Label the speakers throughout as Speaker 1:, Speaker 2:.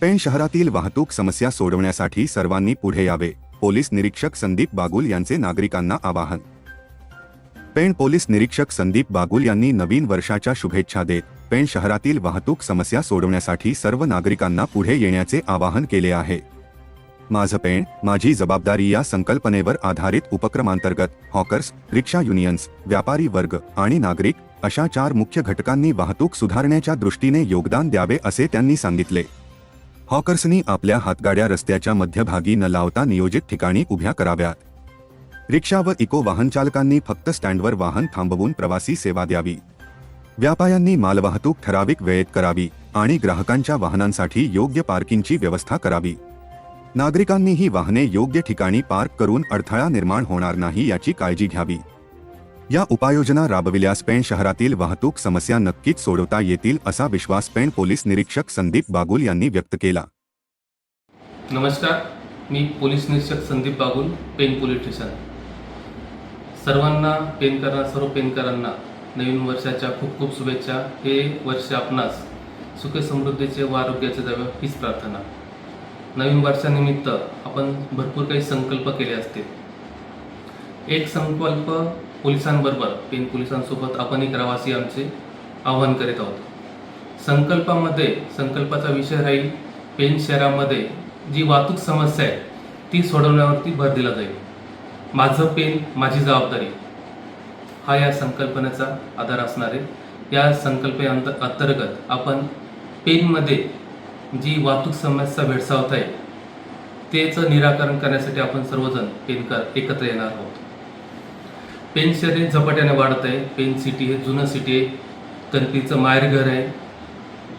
Speaker 1: पेण शहरातील वाहतूक समस्या सोडवण्यासाठी सर्वांनी पुढे यावे पोलीस निरीक्षक संदीप बागुल यांचे नागरिकांना आवाहन. पेण पोलीस निरीक्षक संदीप बागुल यांनी नवीन वर्षाच्या शुभेच्छा देत पेण शहरातील वाहतूक समस्या सोडवण्यासाठी सर्व नागरिकांना पुढे येण्याचे आवाहन केले आहे. माझं पेण माझी जबाबदारी या संकल्पनेवर आधारित उपक्रमांतर्गत हॉकर्स रिक्षा युनियन्स व्यापारी वर्ग आणि नागरिक अशा चार मुख्य घटकांनी वाहतूक सुधारण्याच्या दृष्टीने योगदान द्यावे असे त्यांनी सांगितले. हॉकर्सनी आपल्या हातगाड्या रस्त्याच्या मध्यभागी न लावता नियोजित ठिकाणी उभ्या कराव्यात. रिक्षा व इको वाहनचालकांनी फक्त स्टँडवर वाहन थांबवून प्रवासी सेवा द्यावी. व्यापाऱ्यांनी मालवाहतूक ठराविक वेळेत करावी आणि ग्राहकांच्या वाहनांसाठी योग्य पार्किंगची व्यवस्था करावी. नागरिकांनी ही वाहने योग्य ठिकाणी पार्क करून अडथळा निर्माण होणार नाही याची काळजी घ्यावी. या उपाययोजना राबविल्यास पेण शहरातील वाहतूक समस्या नक्कीच सोडवता येतील असा विश्वास पेण पोलीस निरीक्षक संदीप बागुल यांनी व्यक्त केला.
Speaker 2: नमस्कार मी पोलीस निरीक्षक संदीप बागुल पेन पोलीस स्टेशन. सर्वांना पेनकरांना सर्व पेनकरांना नवीन वर्षाच्या खूप खूप शुभेच्छा. हे वर्ष आपणास सुख समृद्धीचे व आरोग्याचे द्यावे हीच प्रार्थना. नवीन वर्षानिमित्त आपण भरपूर काही संकल्प केले असतील. एक संकल्प पोलिसांबरोबर पेन पोलिसांसोबत आपणही करावासी आमचे आवाहन करीत आहोत. संकल्पामध्ये संकल्पाचा विषय राहील पेन शहरामध्ये जी वाहतूक समस्या आहे ती सोडवण्यावरती भर दिला जाईल. माझं पेन माझी जबाबदारी हा या संकल्पनेचा आधार असणार आहे. या संकल्पे अंत अंतर्गत आपण पेनमध्ये जी वाहतूक समस्या भेडसावत आहे तेचं निराकरण करण्यासाठी आपण सर्वजण पेनकर एकत्र येणार आहोत. पेन शहर हे झपाट्याने वाढत आहे पेन सिटी हे जुनं सिटी आहे. कणकीचं माहेरघर आहे.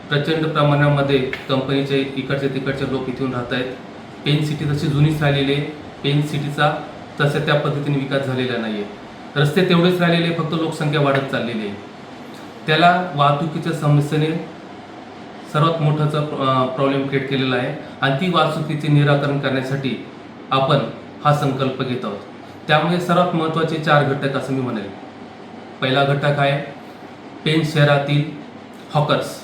Speaker 2: प्रचंड प्रमाणामध्ये कंपनीचे इकडचे तिकडचे लोक इथून राहत आहेत पेन सिटी तशी जुनीच राहिलेली आहे. पेन सिटीचा तसं त्या पद्धतीने विकास झालेला नाही आहे रस्ते तेवढेच राहिलेले आहे, फक्त लोकसंख्या वाढत चाललेली आहे. त्याला वाहतुकीच्या समस्येने सर्वात मोठाचा प्रॉब्लेम क्रिएट केलेला आहे. आणि ती वाहतुकीचे निराकरण करण्यासाठी आपण हा संकल्प घेत आहोत. त्यामुळे सर्वात महत्त्वाचे चार घटक असं मी म्हणेल. पहिला घटक आहे पेन शहरातील हॉकर्स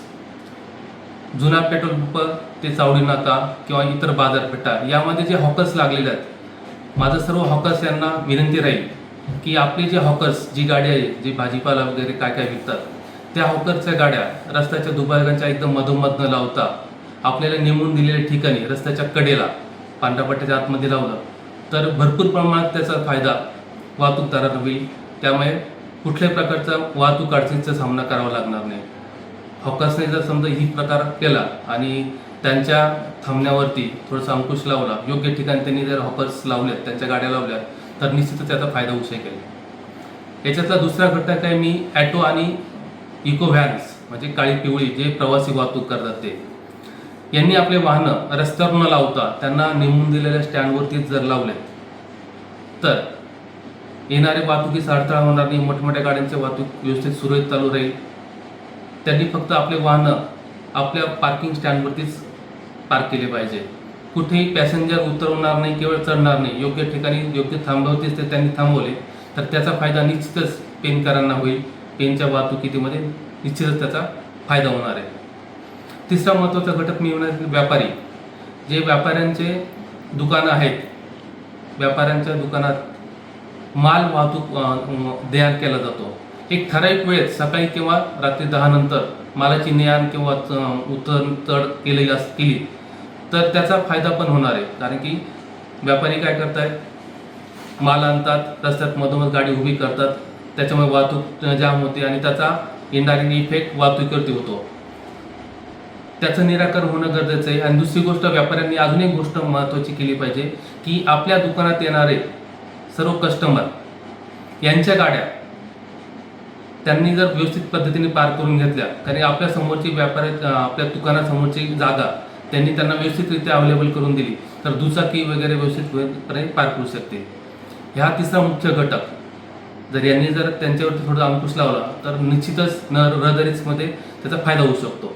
Speaker 2: जुना पेट्रोल पंप ते चावडी नाका किंवा इतर बाजारपेठा यामध्ये जे हॉकर्स लागलेले आहेत माझं सर्व हॉकर्स यांना विनंती राहील की आपले जे हॉकर्स जी गाडी आहे जी भाजीपाला वगैरे काय काय विकतात त्या हॉकर्सच्या गाड्या रस्त्याच्या दुभागांच्या एकदम मधोमध न लावता आपल्याला नेमून दिलेल्या ठिकाणी रस्त्याच्या कडेला पांढऱ्यापट्ट्याच्या आतमध्ये लावलं तर भरपूर प्रमाणात त्याचा फायदा वाहतूकदारांना होईल. त्यामुळे कुठल्याही प्रकारचा वाहतूक अडचणीचा सामना करावा लागणार नाही. हॉकर्सने जर समजा ही प्रकार केला आणि त्यांच्या थांबण्यावरती थोडासा अंकुश लावला योग्य ठिकाणी त्यांनी जर हॉकर्स लावल्यात त्यांच्या गाड्या लावल्या तर निश्चितच त्याचा फायदा होऊ शकेल. याच्यातला दुसरा घटक आहे मी ॲटो आणि इको व्हॅन्स म्हणजे काळी पिवळी जे प्रवासी वाहतूक करतात ते. यांनी आपले वाहनं रस्त्यावर न लावता त्यांना नेमून दिलेल्या स्टँडवरतीच जर लावले तर येणारे वाहतुकीस अडथळा होणार नाही मोठमोठ्या गाड्यांचे वाहतूक व्यवस्थित सुरळीत चालू राहील. त्यांनी फक्त आपले वाहनं आपल्या पार्किंग स्टँडवरतीच पार्क केले पाहिजे. कुठेही पॅसेंजर उतरवणार नाही केवळ चढणार नाही. योग्य ठिकाणी योग्य थांबवतेच ते त्यांनी थांबवले तर त्याचा फायदा निश्चितच पेनकरांना होईल. पेनच्या वाहतुकीमध्ये निश्चितच त्याचा फायदा होणार आहे. तिसरा महत्त्वाचा घटक मी म्हणणार व्यापारी. जे व्यापाऱ्यांचे दुकानं आहेत व्यापाऱ्यांच्या दुकानात माल वाहतूक अं, केला जातो. एक ठराविक वेळेत सकाळी किंवा रात्री दहानंतर मालाची ने आण किंवा उतर चढ केली अस केली तर त्याचा फायदा पण होणार आहे. कारण की व्यापारी काय करतायत माल आणतात रस्त्यात मधोमध गाडी उभी करतात त्याच्यामुळे वाहतूक जाम होते आणि त्याचा इनडायरेक्ट इफेक्ट वाहतुकीवरती होतो. त्याचं निराकरण होणं गरजेचं आहे. आणि दुसरी गोष्ट व्यापाऱ्यांनी अजून एक गोष्ट महत्त्वाची केली पाहिजे की आपल्या दुकानात येणारे सर्व कस्टमर यांच्या गाड्या त्यांनी जर व्यवस्थित पद्धतीने पार करून घेतल्या कारण आपल्या समोरची व्यापारी आपल्या दुकानासमोरची जागा त्यांनी त्यांना व्यवस्थितरित्या अवेलेबल करून दिली तर दुचाकी वगैरे व्यवस्थितपणे पार करू शकते. ह्या तिसरा मुख्य घटक. जर यांनी जर त्यांच्यावरती थोडं अंकुश लावला तर निश्चितच न रहदारीमध्ये त्याचा फायदा होऊ शकतो.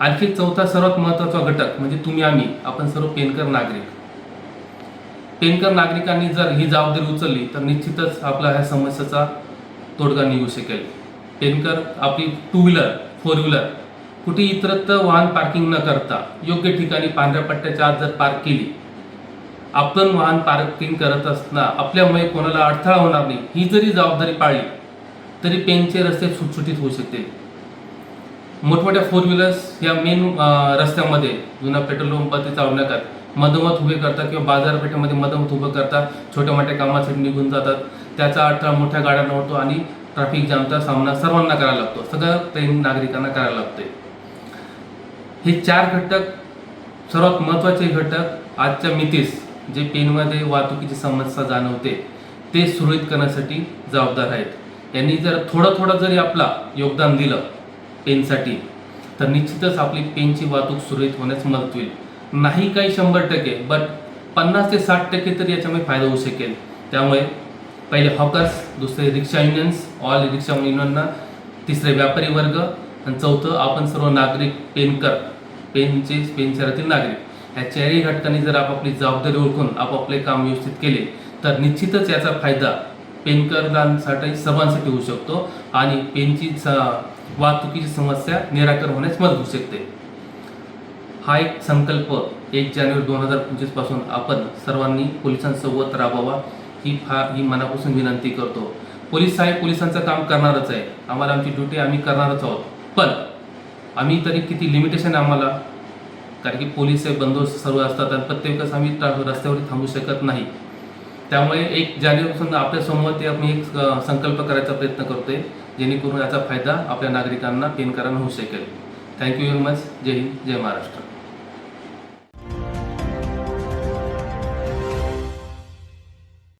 Speaker 2: आणखी चौथा सर्वात महत्त्वाचा घटक म्हणजे तुम्ही आम्ही आपण सर्व पेनकर नागरिक. पेनकर नागरिकांनी जर ही जबाबदारी उचलली तर निश्चितच आपला ह्या समस्येचा तोडगा निघू शकेल. पेनकर आपली टू व्हीलर फोर व्हीलर कुठे इतरत्र वाहन पार्किंग न करता योग्य ठिकाणी पांढऱ्या पट्ट्याच्या आत जर पार्क केली आपण वाहन पार्किंग करत असताना आपल्यामुळे कोणाला अडथळा होणार नाही. ही जरी जबाबदारी पाळली तरी पेनचे रस्ते सुटसुटीत होऊ शकतील. मोठमोठ्या फोर व्हीलर्स या मेन रस्त्यामध्ये जुना पेट्रोल पंपाचे चालवण्याकात मधोमध उभे करतात किंवा बाजारपेठेमध्ये मधोमध उभं करतात. छोट्या मोठ्या कामासाठी निघून जातात. त्याचा अडथळा मोठ्या गाड्यांना होतो आणि ट्रॅफिक जामचा सामना सर्वांना करायला लागतो. सगळ्या पेन नागरिकांना करायला लागते हे चार घटक सर्वात महत्त्वाचे घटक आजच्या मितीस जे पेनमध्ये वाहतुकीची समस्या जाणवते ते सुरळीत करण्यासाठी जबाबदार आहेत. यांनी जर थोडं थोडं जरी आपला योगदान दिलं पेनसाठी. तर निश्चितच आपली पेनची वाहतूक सुरळीत होण्यास मदत होईल. नाही काही शंभर टक्के बट पन्नास ते साठ टक्के तरी याच्यामुळे फायदा होऊ शकेल. त्यामुळे पहिले हॉकर्स दुसरे रिक्षा युनियन्स ऑल रिक्षा युनियनना तिसरे व्यापारी वर्ग आणि चौथं आपण सर्व नागरिक पेनकर पेनचे पेन शहरातील नागरिक. या चारही घटकांनी जर आपापली जबाबदारी ओळखून आपापले काम व्यवस्थित केले तर निश्चितच याचा फायदा पेनकरांसाठी सर्वांसाठी होऊ शकतो. आणि पेनची स- वाहतुकीची समस्या निराकरण होण्यास मदत होऊ शकते. हा एक संकल्प एक जानेवारी दोन हजार पंचवीसपासून आपण सर्वांनी पोलिसांसोबत राबवावा ही फार ही मनापासून विनंती करतो. पोलीस साहेब पोलिसांचं काम करणारच आहे आम्हाला आमची ड्युटी आम्ही करणारच आहोत. पण आम्ही तरी किती लिमिटेशन आम्हाला कारण की पोलीस हे बंदोबस्त सर्व असतात आणि प्रत्येकच आम्ही रस्त्यावर थांबू शकत नाही. त्यामुळे एक जानेवारीपासून आपल्यासमोर ते आम्ही एक संकल्प करायचा प्रयत्न करतोय जेणेकरून याचा फायदा आपल्या नागरिकांना पेनकरांना होऊ शकेल. थँक्यू व्हेरी मच जय हिंद जय महाराष्ट्र.